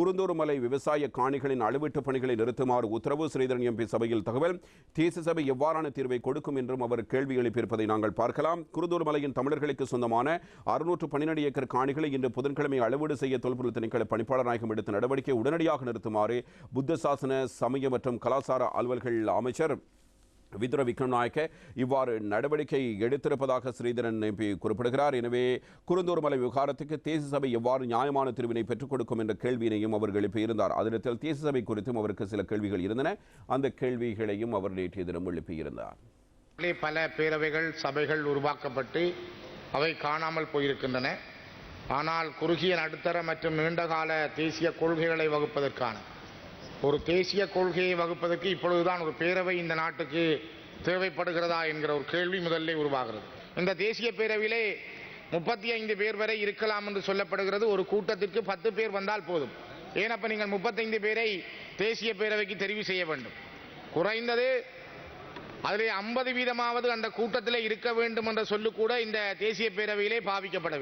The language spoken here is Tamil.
குருந்தூர்மலை விவசாய காணிகளின் அளவீட்டு பணிகளை நிறுத்துமாறு உத்தரவு ஸ்ரீதரன் எம்பி சபையில் தகவல். தேசிய சபை எவ்வாறான தீர்வை கொடுக்கும் என்றும் அவர் கேள்வி எழுப்பியிருப்பதை நாங்கள் பார்க்கலாம். குருந்தூர்மலையின் தமிழர்களுக்கு சொந்தமான அறுநூற்று பன்னிரண்டு ஏக்கர் காணிகளை இன்று புதன்கிழமை அளவீடு செய்ய தொல்பொருள் திணைக்கள பணிப்பாளர் நாயகம் எடுத்த நடவடிக்கை உடனடியாக நிறுத்துமாறு புத்த சாசன சமய மற்றும் கலாச்சார அலுவல்கள் அமைச்சர் விதுர விக்ரமநாயக்க இவ்வாறு நடவடிக்கை எடுத்திருப்பதாக ஸ்ரீதரன் எம்பி குறிப்பிடுகிறார். எனவே குருந்தூர்மலை விவகாரத்துக்கு தேசிய சபை எவ்வாறு நியாயமான தீர்வினை பெற்றுக் கொடுக்கும் என்ற கேள்வியினையும் அவர் எழுப்பியிருந்தார். அதனிடத்தில் தேசிய சபை குறித்தும் அவருக்கு சில கேள்விகள் இருந்தன. அந்த கேள்விகளையும் அவர் நேற்றைய தினம் எழுப்பியிருந்தார். பல பேரவைகள் சபைகள் உருவாக்கப்பட்டு அவை காணாமல் போயிருக்கின்றன. ஆனால் குறுகிய நடுத்தர மற்றும் நீண்டகால தேசிய கொள்கைகளை வகுப்பதற்கான ஒரு தேசிய கொள்கையை வகுப்பதற்கு இப்பொழுதுதான் ஒரு பேரவை இந்த நாட்டுக்கு தேவைப்படுகிறதா என்கிற ஒரு கேள்வி முதல்ல உருவாகிறது. இந்த தேசிய பேரவையிலே முப்பத்தி ஐந்து பேர் வரை இருக்கலாம் என்று சொல்லப்படுகிறது. ஒரு கூட்டத்திற்கு பத்து பேர் வந்தால் போதும். ஏன் நீங்கள் முப்பத்தைந்து பேரை தேசிய பேரவைக்கு தெரிவு செய்ய வேண்டும்? குறைந்தது அதிலே ஐம்பது வீதமாவது அந்த கூட்டத்தில் இருக்க வேண்டும் என்ற சொல்லு கூட இந்த தேசிய பேரவையிலே பாவிக்கப்படவில்லை